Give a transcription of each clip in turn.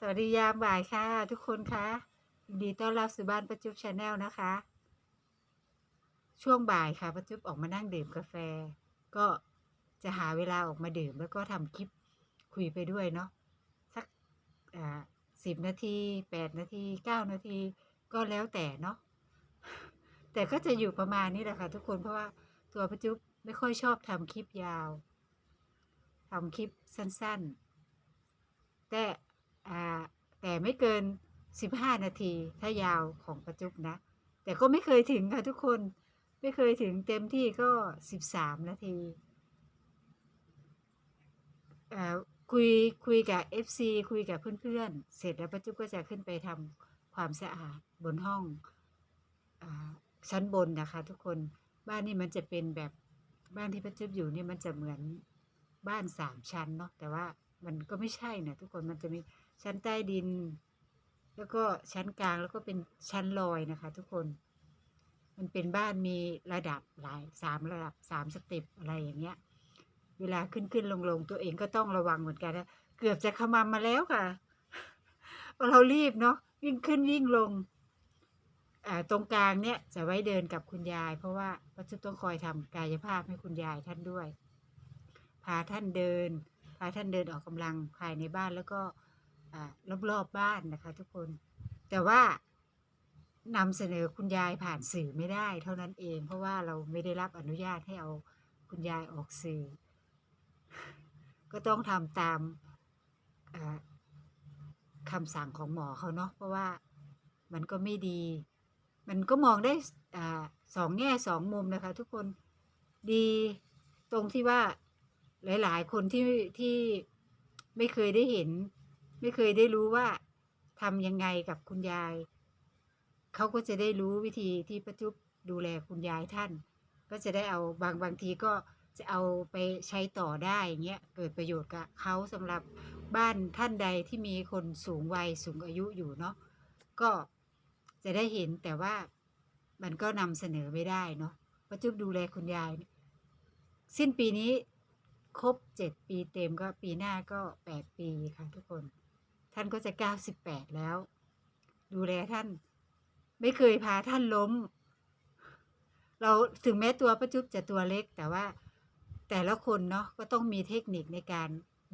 สวัสดียามบ่ายค่ะ ทุกคนคะยินดีต้อนรับสู่บ้านประจุบชาแนลนะคะ ช่วงบ่ายค่ะประจุบออกมานั่งดื่มกาแฟ ก็จะหาเวลาออกมาดื่ม แล้วก็ทำคลิปคุยไปด้วยเนาะสักอ่าสิบนาทีแปดนาทีเก้านาทีก็แล้วแต่เนาะแต่ก็จะอยู่ประมาณนี้แหละค่ะ ทุกคนเพราะว่าตัวประจุบไม่ค่อยชอบทำคลิปยาวทำคลิปสั้น ๆ แต่ แต่ไม่เกิน 15 นาทีถ้ายาวของประจุบนะ แต่ก็ไม่เคยถึงค่ะทุกคนไม่เคยถึงเต็มที่ก็ 13 นาทีอ่าคุยคุยกับ FC คุยกับเพื่อนๆ เสร็จแล้วประจุบก็จะขึ้นไปทำความสะอาดบนห้องอชั้นบนนะคะ ทุกคนบ้านนี่มันจะเป็นแบบบ้านที่ประจุบอยู่เนี่ยมันจะเหมือนบ้านสามชั้นเนาะแต่ว่ามันก็ไม่ใช่นะทุกคนมันจะมี ชั้นใต้ดิน แล้วก็ชั้นกลางแล้วก็เป็นชั้นลอยนะคะ ทุกคน มันเป็นบ้านมีระดับหลายสามระดับสามสเต็ปอะไรอย่างเงี้ย เวลาขึ้นขึ้นลงลงตัวเองก็ต้องระวังเหมือนกันนะเกือบจะขมำมาแล้วค่ะเพราะเรารีบเนาะวิ่งขึ้นวิ่งลงอ่าตรงกลางเนี่ยจะไว้เดินกับคุณยาย เพราะว่าก็จะต้องคอยทำกายภาพให้คุณยายท่านด้วย พาท่านเดิน พาท่านเดินออกกำลังภายในบ้านแล้วก็ อ่ารอบๆบ้านนะคะ ทุกคน แต่ว่านำเสนอคุณยายผ่านสื่อไม่ได้เท่านั้นเอง เพราะว่าเราไม่ได้รับอนุญาตให้เอาคุณยายออกสื่อ ก็ต้องทำตามคำสั่งของหมอเขาเนาะเพราะว่ามันก็ไม่ดี มันก็มองได้อสองแง่สองมุมนะคะ ทุกคนดีตรงที่ว่าหลาย ๆ คนที่ที่ไม่เคยได้เห็น ไม่เคยได้รู้ว่าทำยังไงกับคุณยาย เขาก็จะได้รู้วิธีที่ประจุบดูแลคุณยายท่าน ก็จะได้เอาบางบางทีก็จะเอาไปใช้ต่อได้เงี้ยเกิดประโยชน์กับเขาสำหรับบ้านท่านใดที่มีคนสูงวัยสูงอายุอยู่เนาะก็จะได้เห็นแต่ว่ามันก็นำเสนอไม่ได้เนาะประจุบดูแลคุณยาย สิ้นปีนี้ครบเจ็ดปีเต็มก็ปีหน้าก็แปดปีค่ะทุกคน ท่านก็จะเก้าสิบแปดแล้ว ดูแลท่าน ไม่เคยพาท่านล้ม เราถึงแม้ตัวประจุบจะตัวเล็กแต่ว่าแต่ละคนเนาะก็ต้องมีเทคนิคในการ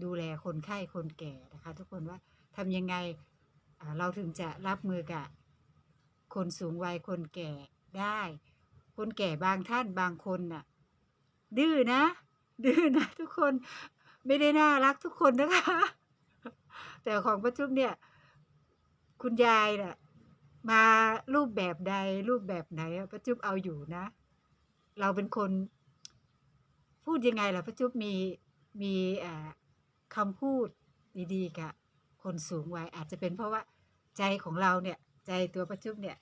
ดูแลคนไข้คนแก่นะคะ ทุกคนว่าทำยังไงเราถึงจะรับมือกับคนสูงวัยคนแก่ได้ คนแก่บางท่านบางคนน่ะ ดื้อนะ ดื้อนะทุกคนไม่ได้น่ารักทุกคนนะคะ แต่ของประจุบเนี่ย คุณยายน่ะ มารูปแบบใดรูปแบบไหนประจุบเอาอยู่นะ เราเป็นคน พูดยังไงล่ะประจุบมีมีอ่าคำพูดดีๆกับคนสูงวัยอาจจะเป็นเพราะว่าใจของเราเนี่ย ใจตัวประจุบเนี่ย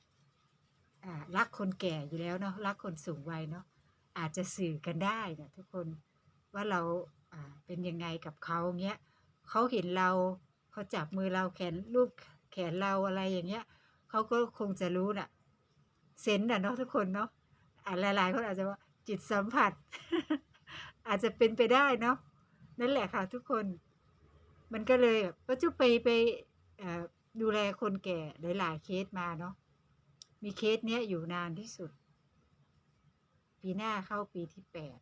รักคนแก่อยู่แล้วเนาะรักคนสูงวัยเนาะอาจจะสื่อกันได้นะทุกคนว่าเราเป็นยังไงกับเขาเงี้ยเขาเห็นเรา เขาจับมือเราแขนรูปแขนเราอะไรอย่างเงี้ยเขาก็คงจะรู้น่ะเซนส์น่ะเนาะทุกคนเนาะอ่าหลายๆคนอาจจะว่าจิตสัมผัส อาจจะเป็นไปได้เนาะนั่นแหละค่ะทุกคน มันก็เลยแบบประจุไปไปดูแลคนแก่หลายๆเคสมาเนาะมีเคสเนี้ยอยู่นานที่สุด ปีหน้าเข้าปีที่แปด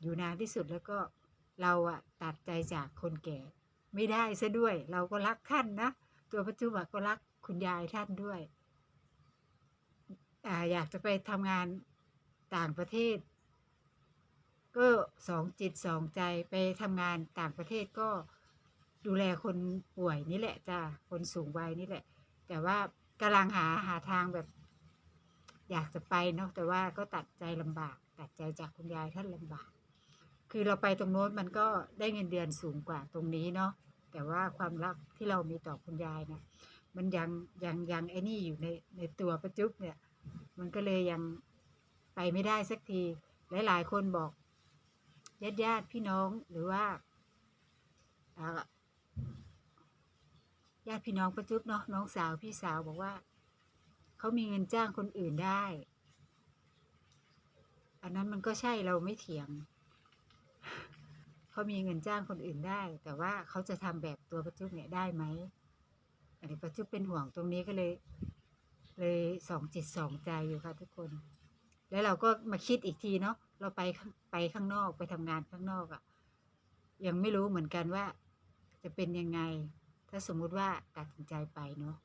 อยู่นานที่สุดแล้วก็เราอะตัดใจจากคนแก่ ไม่ได้ซะด้วย เราก็รักท่านนะตัวปัจจุบันก็รักคุณยายท่านด้วยอ่าอยากจะไปทำงานต่างประเทศ ก็สองจิตสองใจไปทำงานต่างประเทศก็ดูแลคนป่วยนี่แหละจ้าคนสูงวัยนี่แหละ แต่ว่ากำลังหาหาทางแบบ อยากจะไปเนาะแต่ว่าก็ตัดใจลำบาก ตัดใจจากคุณยายท่านลำบาก คือเราไปตรงโน้นมันก็ได้เงินเดือนสูงกว่าตรงนี้เนาะแต่ว่าความรักที่เรามีต่อคุณยายนะมันยังยังยังไอ้นี่อยู่ในในตัวประจุบเนี่ย มันก็เลยยังไปไม่ได้สักที หลาย ๆ คนบอกญาติญาติพี่น้องหรือว่าอ่าญาติพี่น้องประจุบเนาะน้องสาวพี่สาวบอกว่าเขามีเงินจ้างคนอื่นได้ อันนั้นมันก็ใช่เราไม่เถียง เขามีเงินจ้างคนอื่นได้ แต่ว่าเขาจะทำแบบตัวประจุบเนี่ยได้ไหมอันนี้ประจุเป็นห่วงตรงนี้ก็เลย เลยสองจิตสองใจอยู่ค่ะทุกคน แล้วเราก็มาคิดอีกทีเนาะเราไปไปข้างนอกไปทำงานข้างนอกอะ่ะ ยังไม่รู้เหมือนกันว่า จะเป็นยังไง ถ้าสมมุติว่าตัดสินใจไปเนาะ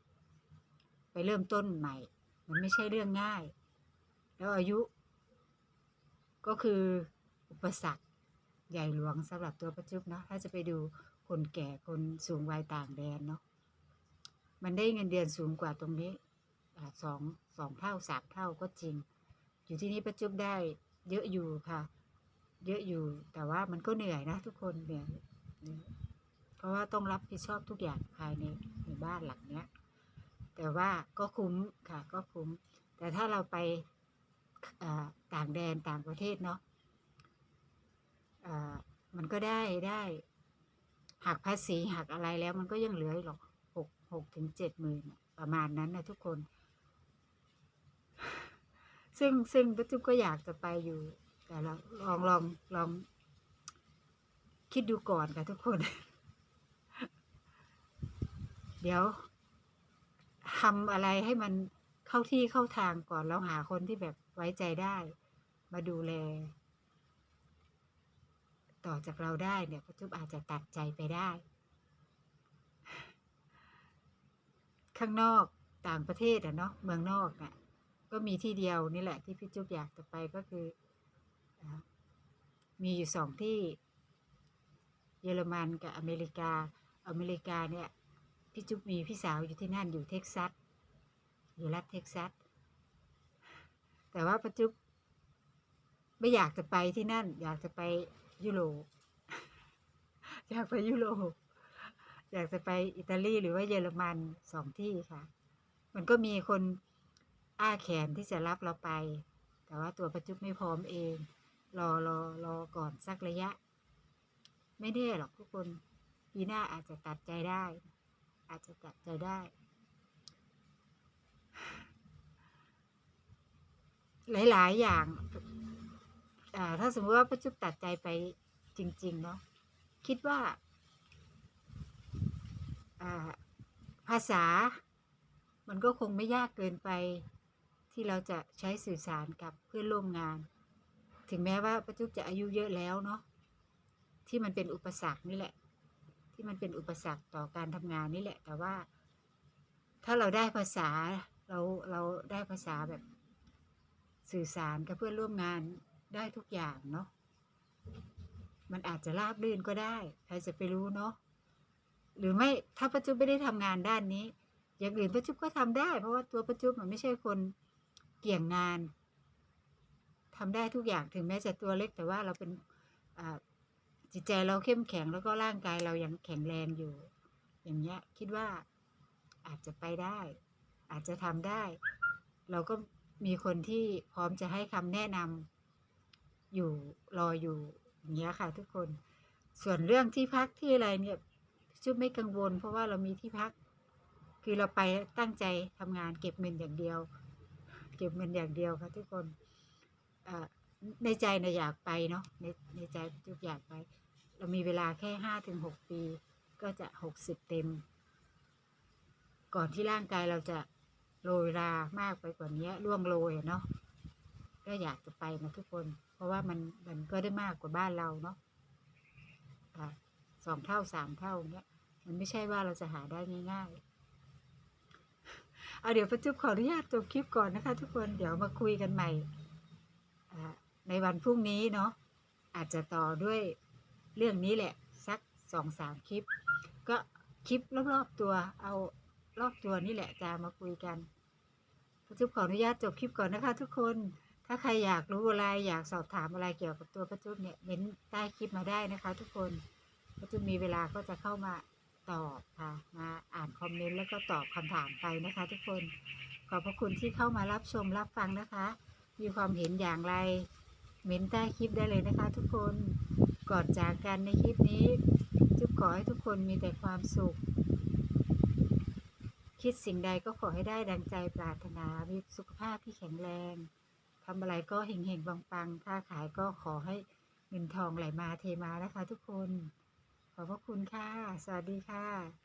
ไปเริ่มต้นใหม่ มันไม่ใช่เรื่องง่าย แล้วอายุ ก็คืออุปสรรค ใหญ่หลวงสำหรับตัวประจุบเนาะถ้าจะไปดูคนแก่คนสูงวัยต่างแดนเนาะมันได้เงินเดือนสูงกว่าตรงนี้สองสองเท่าสามเท่าก็จริง อยู่ที่นี่ประจุบได้เยอะอยู่ค่ะ เยอะอยู่แต่ว่ามันก็เหนื่อยนะทุกคนเหนื่อยเพราะว่าต้องรับผิดชอบทุกอย่างภายในในบ้านหลังเนี้ย แต่ว่าก็คุ้มค่ะก็คุ้ม แต่ถ้าเราไปต่างแดนต่างประเทศเนาะ มันก็ได้ได้หักภาษีหักอะไรแล้วมันก็ยังเหลือหรอกหกหกถึงเจ็ดหมื่นประมาณนั้นนะทุกคน ซึ่งซึ่งป้าจุ๊บก็อยากจะไปอยู่ แต่เราลองลองลอง คิดดูก่อนค่ะทุกคน เดี๋ยวทำอะไรให้มันเข้าที่เข้าทางก่อนแล้วหาคนที่แบบไว้ใจได้ มาดูแล ต่อจากเราได้เนี่ยป้าจุ๊บอาจจะตัดใจไปได้ ข้างนอกต่างประเทศอะเนาะเมืองนอกน่ะก็มีที่เดียวนี่แหละที่พี่จุ๊บอยากจะไปก็คือ มีอยู่สองที่ เยอรมันกับอเมริกา อเมริกาเนี่ยพี่จุ๊บมีพี่สาวอยู่ที่นั่นอยู่เท็กซัสอยู่รัฐเท็กซัสแต่ว่าป้าจุ๊บไม่อยากจะไปที่นั่น อยากจะไป ยุโรปอยากไปยุโรปอยากจะไปอิตาลีหรือว่าเยอรมันสองที่ค่ะ มันก็มีคนอ้าแขนที่จะรับเราไป แต่ว่าตัวประจุไม่พร้อมเอง รอรอรอก่อนสักระยะ ไม่แน่หรอกทุกคนปีหน้าอาจจะตัดใจได้ อาจจะตัดใจได้ หลาย ๆ อย่าง ถ้าสมมติว่าประจุบตัดใจไปจริง ๆ เนาะคิดว่า ภาษา มันก็คงไม่ยากเกินไป ที่เราจะใช้สื่อสารกับเพื่อนร่วมงาน ถึงแม้ว่าประจุบจะอายุเยอะแล้วเนาะที่มันเป็นอุปสรรคนี่แหละ ที่มันเป็นอุปสรรคต่อการทำงานนี่แหละ แต่ว่า ถ้าเราได้ภาษาเราเราได้ภาษาแบบสื่อสารกับเพื่อนร่วมงาน ได้ทุกอย่างเนาะมันอาจจะราบรื่นก็ได้ ใครจะไปรู้เนาะหรือไม่ถ้าประจุบไม่ได้ทำงานด้านนี้ อย่างอื่นประจุบก็ทำได้ เพราะว่าตัวประจุบมันไม่ใช่คนเกี่ยงงานทำได้ทุกอย่างถึงแม้จะตัวเล็กแต่ว่าเราเป็นจิตใจเราเข้มแข็งแล้วก็ร่างกายเรายังแข็งแรงอยู่ อย่างเงี้ยคิดว่าอาจจะไปได้ อาจจะทำได้ เราก็มีคนที่พร้อมจะให้คำแนะนำ อยู่รออยู่อย่างเงี้ยค่ะ ทุกคน ส่วนเรื่องที่พักที่อะไรเนี่ยจุ๊บไม่กังวล เพราะว่าเรามีที่พัก คือเราไปตั้งใจทำงานเก็บเงินอย่างเดียว เก็บเงินอย่างเดียวค่ะทุกคนในใจนะอยากไปเนาะในในใจจุ๊บอยากไป เรามีเวลาแค่ห้าถึงหกปี ก็จะหกสิบเต็ม ก่อนที่ร่างกายเราจะโรยรามากไปกว่านี้ล่วงโรยเนาะ ก็อยากจะไปนะทุกคน เพราะว่ามันมันก็ได้มากกว่าบ้านเราเนาะสองเท่าสามเท่าเนี้ย มันไม่ใช่ว่าเราจะหาได้ง่ายๆ เอาเดี๋ยวประจุบขออนุญาตจบคลิปก่อนนะคะ ทุกคนเดี๋ยวมาคุยกันใหม่ในวันพรุ่งนี้เนาะอาจจะต่อด้วยเรื่องนี้แหละ สักสองสามคลิป ก็คลิปรอบๆตัวเอารอบตัวนี่แหละจะมาคุยกันประจุบขออนุญาตจบคลิปก่อนนะคะ ทุกคน ถ้าใครอยากรู้อะไรอยากสอบถามอะไรเกี่ยวกับตัวประจุเนี่ยเม้นใต้คลิปมาได้นะคะ ทุกคนก็จะมีเวลาก็จะเข้ามาตอบค่ะ มาอ่านคอมเมนต์แล้วก็ตอบคำถามไปนะคะ ทุกคนขอบพระคุณที่เข้ามารับชมรับฟังนะคะ มีความเห็นอย่างไรเม้นใต้คลิปได้เลยนะคะ ทุกคนก่อนจากกันในคลิปนี้จุ๊บขอให้ทุกคนมีแต่ความสุข คิดสิ่งใดก็ขอให้ได้ดังใจปรารถนา มีสุขภาพที่แข็งแรง ทำอะไรก็เฮงๆปังๆค้าขายก็ขอให้เงินทองไหลมาเทมานะคะทุกคน ขอบพระคุณค่ะ สวัสดีค่ะ